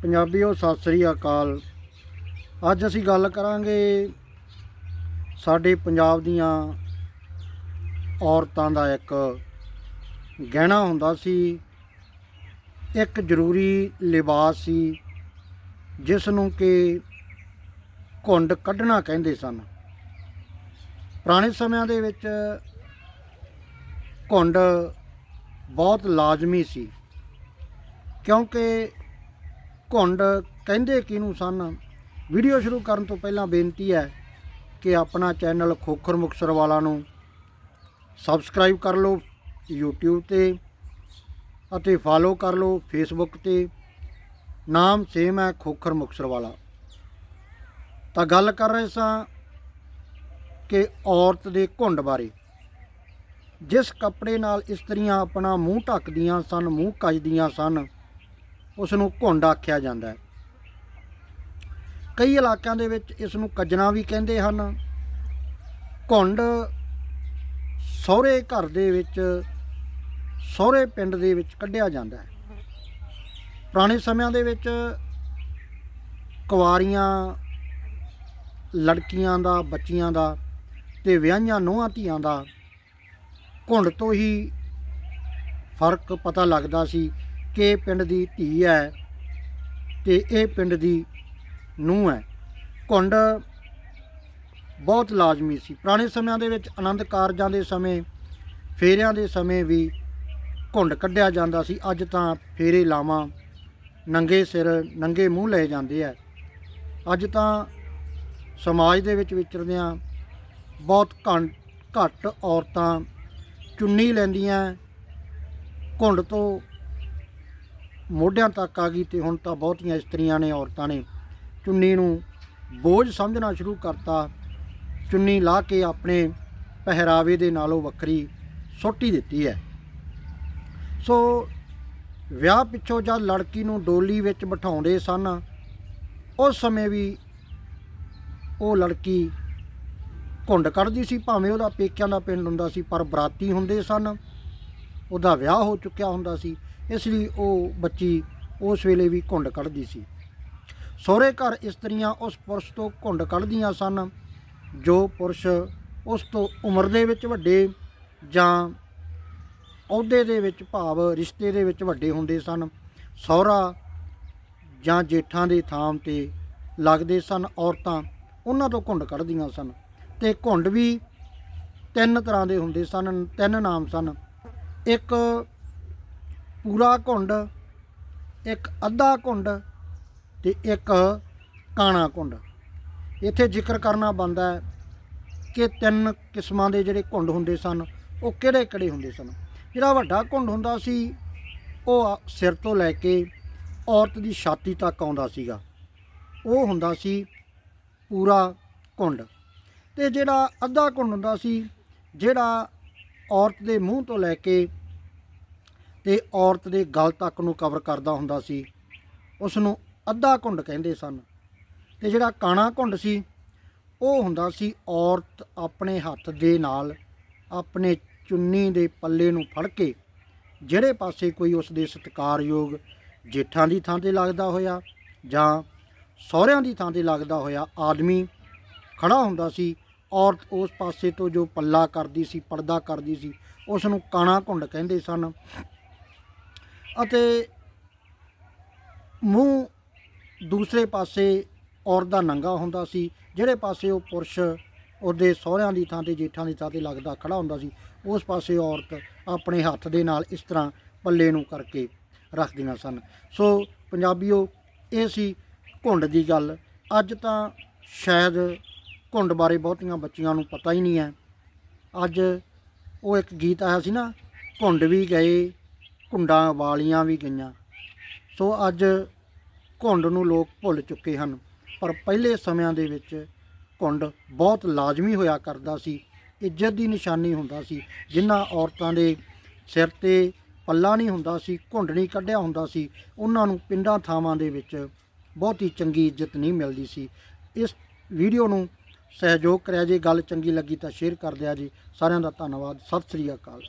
ਪੰਜਾਬੀਓ ਸਤਿ ਸ੍ਰੀ ਅਕਾਲ। ਅੱਜ ਅਸੀਂ ਗੱਲ ਕਰਾਂਗੇ ਸਾਡੇ ਪੰਜਾਬ ਦੀਆਂ ਔਰਤਾਂ ਦਾ ਇੱਕ ਗਹਿਣਾ ਹੁੰਦਾ ਸੀ। ਇੱਕ ਜ਼ਰੂਰੀ ਲਿਬਾਸ ਸੀ ਜਿਸ ਨੂੰ ਕਿ ਘੁੰਡ ਕੱਢਣਾ ਕਹਿੰਦੇ ਸਨ। ਪੁਰਾਣੇ ਸਮਿਆਂ ਦੇ ਵਿੱਚ ਘੁੰਡ ਬਹੁਤ ਲਾਜ਼ਮੀ ਸੀ, ਕਿਉਂਕਿ ਘੁੰਡ ਕਹਿੰਦੇ ਕਿਹਨੂੰ ਸਨ। ਵੀਡੀਓ ਸ਼ੁਰੂ ਕਰਨ ਤੋਂ ਪਹਿਲਾਂ ਬੇਨਤੀ ਹੈ ਕਿ ਆਪਣਾ ਚੈਨਲ ਖੋਖਰ ਮੁਕਸਰ ਵਾਲਾ ਨੂੰ ਸਬਸਕ੍ਰਾਈਬ ਕਰ ਲਓ, YouTube ਤੇ ਅਤੇ ਫਾਲੋ ਕਰ ਲਓ, Facebook ਤੇ। ਨਾਮ ਸੇਮ ਹੈ ਖੋਖਰ ਮੁਕਸਰ ਵਾਲਾ। ਤਾਂ ਗੱਲ ਕਰ ਰਹੇ ਸਾਂ ਕਿ ਔਰਤ ਦੇ ਘੁੰਡ ਬਾਰੇ। ਜਿਸ ਕੱਪੜੇ ਨਾਲ ਇਸਤਰੀਆਂ ਆਪਣਾ ਮੂੰਹ ਢੱਕਦੀਆਂ ਸਨ, ਮੂੰਹ ਕੱਜਦੀਆਂ ਸਨ ਉਸ ਨੂੰ ਘੁੰਡ ਆਖਿਆ ਜਾਂਦਾ ਹੈ। ਕਈ ਇਲਾਕਿਆਂ ਦੇ ਵਿੱਚ ਇਸ ਨੂੰ ਕੱਜਣਾ ਵੀ ਕਹਿੰਦੇ ਹਨ। ਘੁੰਡ ਸਹੁਰੇ ਘਰ ਦੇ ਵਿੱਚ, ਸਹੁਰੇ ਪਿੰਡ ਦੇ ਵਿੱਚ ਕੱਢਿਆ ਜਾਂਦਾ ਹੈ। ਪੁਰਾਣੇ ਸਮਿਆਂ ਦੇ ਵਿੱਚ ਕੁਆਰੀਆਂ ਲੜਕੀਆਂ ਦਾ, ਬੱਚੀਆਂ ਦਾ ਤੇ ਵਿਆਹੀਆਂ ਨੂੰਹਾਂ ਧੀਆਂ ਦਾ ਘੁੰਡ ਤੋਂ ਹੀ ਫ਼ਰਕ ਪਤਾ ਲੱਗਦਾ ਸੀ ਕਿ ਇਹ ਪਿੰਡ ਦੀ ਧੀ ਹੈ ਤੇ ਇਹ ਪਿੰਡ ਦੀ ਨੂੰਹ ਹੈ। ਘੁੰਡ ਬਹੁਤ ਲਾਜ਼ਮੀ ਸੀ। ਪੁਰਾਣੇ ਸਮਿਆਂ ਦੇ ਵਿੱਚ ਆਨੰਦ ਕਾਰਜਾਂ ਦੇ ਸਮੇਂ, ਫੇਰਿਆਂ ਦੇ ਸਮੇਂ ਵੀ ਘੁੰਡ ਕੱਢਿਆ ਜਾਂਦਾ ਸੀ। ਅੱਜ ਤਾਂ ਫੇਰੇ ਲਾਵਾਂ, ਨੰਗੇ ਸਿਰ, ਨੰਗੇ ਮੂੰਹ ਲਏ ਜਾਂਦੇ ਆ। ਅੱਜ ਤਾਂ ਸਮਾਜ ਦੇ ਵਿੱਚ ਵਿਚਰਦਿਆਂ ਬਹੁਤ ਘੰ- ਘੱਟ ਔਰਤਾਂ ਚੁੰਨੀ ਲੈਂਦੀਆਂ, ਘੁੰਡ ਤੋਂ ਮੋਢਿਆਂ ਤੱਕ ਆ ਗਈ ਤੇ ਹੁਣ ਤਾਂ ਬਹੁਤੀਆਂ ਇਸਤਰੀਆਂ ਨੇ, ਔਰਤਾਂ ਨੇ ਚੁੰਨੀ ਨੂੰ ਬੋਝ ਸਮਝਣਾ ਸ਼ੁਰੂ ਕਰਤਾ। ਚੁੰਨੀ ਲਾ ਕੇ ਆਪਣੇ ਪਹਿਰਾਵੇ ਦੇ ਨਾਲੋਂ ਵੱਖਰੀ ਸੋਟੀ ਦਿੱਤੀ ਹੈ। ਸੋ ਵਿਆਹ ਪਿੱਛੋਂ ਜਦ ਲੜਕੀ ਨੂੰ ਡੋਲੀ ਵਿੱਚ ਬਿਠਾਉਂਦੇ ਸਨ, ਉਸ ਸਮੇਂ ਵੀ ਉਹ ਲੜਕੀ ਘੁੰਡ ਕੱਢਦੀ ਸੀ, ਭਾਵੇਂ ਉਹਦਾ ਪੇਕਿਆਂ ਦਾ ਪਿੰਡ ਹੁੰਦਾ ਸੀ, ਪਰ ਬਰਾਤੀ ਹੁੰਦੇ ਸਨ। ਉਹਦਾ ਵਿਆਹ ਹੋ ਚੁੱਕਿਆ ਹੁੰਦਾ ਸੀ। ਇਸ ਲਈ ਉਹ ਬੱਚੀ ਉਸ ਵੇਲੇ ਵੀ ਘੁੰਡ ਕੱਢਦੀ ਸੀ। ਸਹੁਰੇ ਘਰ ਇਸਤਰੀਆਂ ਉਸ ਪੁਰਸ਼ ਤੋਂ ਘੁੰਡ ਕੱਢਦੀਆਂ ਸਨ, ਜੋ ਪੁਰਸ਼ ਉਸ ਤੋਂ ਉਮਰ ਦੇ ਵਿੱਚ ਵੱਡੇ ਜਾਂ ਅਹੁਦੇ ਦੇ ਵਿੱਚ ਭਾਵ ਰਿਸ਼ਤੇ ਦੇ ਵਿੱਚ ਵੱਡੇ ਹੁੰਦੇ ਸਨ। ਸਹੁਰਾ ਜਾਂ ਜੇਠਾਂ ਦੇ ਥਾਂ ਤੇ ਲੱਗਦੇ ਸਨ, ਔਰਤਾਂ ਉਹਨਾਂ ਤੋਂ ਘੁੰਡ ਕੱਢਦੀਆਂ ਸਨ ਤੇ ਘੁੰਡ ਵੀ ਤਿੰਨ ਤਰ੍ਹਾਂ ਦੇ ਹੁੰਦੇ ਸਨ, ਤਿੰਨ ਨਾਮ ਸਨ। ਇੱਕ ਪੂਰਾ ਘੁੰਡ, ਇੱਕ ਅੱਧਾ ਘੁੰਡ ਤੇ ਇੱਕ ਕਾਣਾ ਘੁੰਡ। ਇੱਥੇ ਜ਼ਿਕਰ ਕਰਨਾ ਬੰਦਾ ਹੈ ਕਿ ਤਿੰਨ ਕਿਸਮਾਂ ਦੇ ਜਿਹੜੇ ਘੁੰਡ ਹੁੰਦੇ ਸਨ, ਉਹ ਕਿਹੜੇ ਕਿਹੜੇ ਹੁੰਦੇ ਸਨ? ਜਿਹੜਾ ਵੱਡਾ ਘੁੰਡ ਹੁੰਦਾ ਸੀ, ਉਹ ਸਿਰ ਤੋਂ ਲੈ ਕੇ ਔਰਤ ਦੀ ਛਾਤੀ ਤੱਕ ਆਉਂਦਾ ਸੀਗਾ। ਉਹ ਹੁੰਦਾ ਸੀ ਪੂਰਾ ਘੁੰਡ। ਤੇ ਜਿਹੜਾ ਅੱਧਾ ਘੁੰਡ ਹੁੰਦਾ ਸੀ, ਜਿਹੜਾ ਔਰਤ ਦੇ ਮੂੰਹ ਤੋਂ ਲੈ ਕੇ ਤੇ ਔਰਤ ਦੇ ਗਲ ਤੱਕ ਨੂੰ ਕਵਰ ਕਰਦਾ ਹੁੰਦਾ ਸੀ। ਉਸ ਨੂੰ ਅੱਧਾ ਘੁੰਡ ਕਹਿੰਦੇ ਸਨ ਤੇ ਜਿਹੜਾ ਕਾਣਾ ਘੁੰਡ ਸੀ, ਉਹ ਹੁੰਦਾ ਸੀ ਔਰਤ ਆਪਣੇ ਹੱਥ ਦੇ ਨਾਲ ਆਪਣੇ ਚੁੰਨੀ ਦੇ ਪੱਲੇ ਨੂੰ ਫੜ ਕੇ ਜਿਹੜੇ ਪਾਸੇ ਕੋਈ ਉਸ ਦੇ ਸਤਿਕਾਰਯੋਗ ਜੇਠਾਂ ਦੀ ਥਾਂ ਤੇ ਲੱਗਦਾ ਹੋਇਆ ਜਾਂ ਸਹੁਰਿਆਂ ਦੀ ਥਾਂ ਤੇ ਲੱਗਦਾ ਹੋਇਆ ਆਦਮੀ ਖੜਾ ਹੁੰਦਾ ਸੀ, ਔਰਤ ਉਸ ਪਾਸੇ ਤੋਂ ਜੋ ਪੱਲਾ ਕਰਦੀ ਸੀ, ਪਰਦਾ ਕਰਦੀ ਸੀ ਉਸ ਨੂੰ ਕਾਣਾ ਘੁੰਡ ਕਹਿੰਦੇ ਸਨ। ਅਤੇ ਮੂੰਹ ਦੂਸਰੇ ਪਾਸੇ ਔਰਤ ਦਾ ਨੰਗਾ ਹੁੰਦਾ ਸੀ, ਜਿਹੜੇ ਪਾਸੇ ਉਹ ਪੁਰਸ਼ ਉਹਦੇ ਸਹੁਰਿਆਂ ਦੀ ਥਾਂ ਤੇ, ਜੇਠਾਂ ਦੀ ਥਾਂ ਤੇ ਲੱਗਦਾ ਖੜਾ ਹੁੰਦਾ ਸੀ, ਉਸ ਪਾਸੇ ਔਰਤ ਆਪਣੇ ਹੱਥ ਦੇ ਨਾਲ ਇਸ ਤਰ੍ਹਾਂ ਪੱਲੇ ਨੂੰ ਕਰਕੇ ਰੱਖਦੀਆਂ ਸਨ। ਸੋ ਪੰਜਾਬੀਓ, ਇਹ ਸੀ ਘੁੰਡ ਦੀ ਗੱਲ। ਅੱਜ ਤਾਂ ਸ਼ਾਇਦ ਘੁੰਡ ਬਾਰੇ ਬਹੁਤੀਆਂ ਬੱਚੀਆਂ ਨੂੰ ਪਤਾ ਹੀ ਨਹੀਂ ਹੈ। ਅੱਜ ਉਹ ਇੱਕ ਗੀਤ ਆਇਆ ਸੀ ਨਾ, ਘੁੰਡ ਵੀ ਗਏ ਘੁੰਡਾਂ ਵਾਲੀਆਂ ਵੀ ਗਈਆਂ। ਸੋ ਅੱਜ ਘੁੰਡ ਨੂੰ ਲੋਕ ਭੁੱਲ ਚੁੱਕੇ ਹਨ। ਪਰ ਪਹਿਲੇ ਸਮਿਆਂ ਦੇ ਵਿੱਚ ਘੁੰਡ ਬਹੁਤ ਲਾਜ਼ਮੀ ਹੋਇਆ ਕਰਦਾ ਸੀ। ਇੱਜ਼ਤ ਦੀ ਨਿਸ਼ਾਨੀ ਹੁੰਦਾ ਸੀ। ਜਿਨ੍ਹਾਂ ਔਰਤਾਂ ਦੇ ਸਿਰ ਤੇ ਪੱਲਾ ਨਹੀਂ ਹੁੰਦਾ ਸੀ, ਘੁੰਡ ਨਹੀਂ ਕੱਢਿਆ ਹੁੰਦਾ ਸੀ, ਉਹਨਾਂ ਨੂੰ ਪਿੰਡਾਂ ਥਾਵਾਂ ਦੇ ਵਿੱਚ ਬਹੁਤ ਹੀ ਚੰਗੀ ਇੱਜ਼ਤ ਨਹੀਂ ਮਿਲਦੀ ਸੀ। ਇਸ ਵੀਡੀਓ ਨੂੰ ਸਹਿਯੋਗ ਕਰਿਆ ਜੇ, ਗੱਲ ਚੰਗੀ ਲੱਗੀ ਤਾਂ ਸ਼ੇਅਰ ਕਰ ਦਿਆ ਜੀ। ਸਾਰਿਆਂ ਦਾ ਧੰਨਵਾਦ। ਸਤਿ ਸ੍ਰੀ ਅਕਾਲ।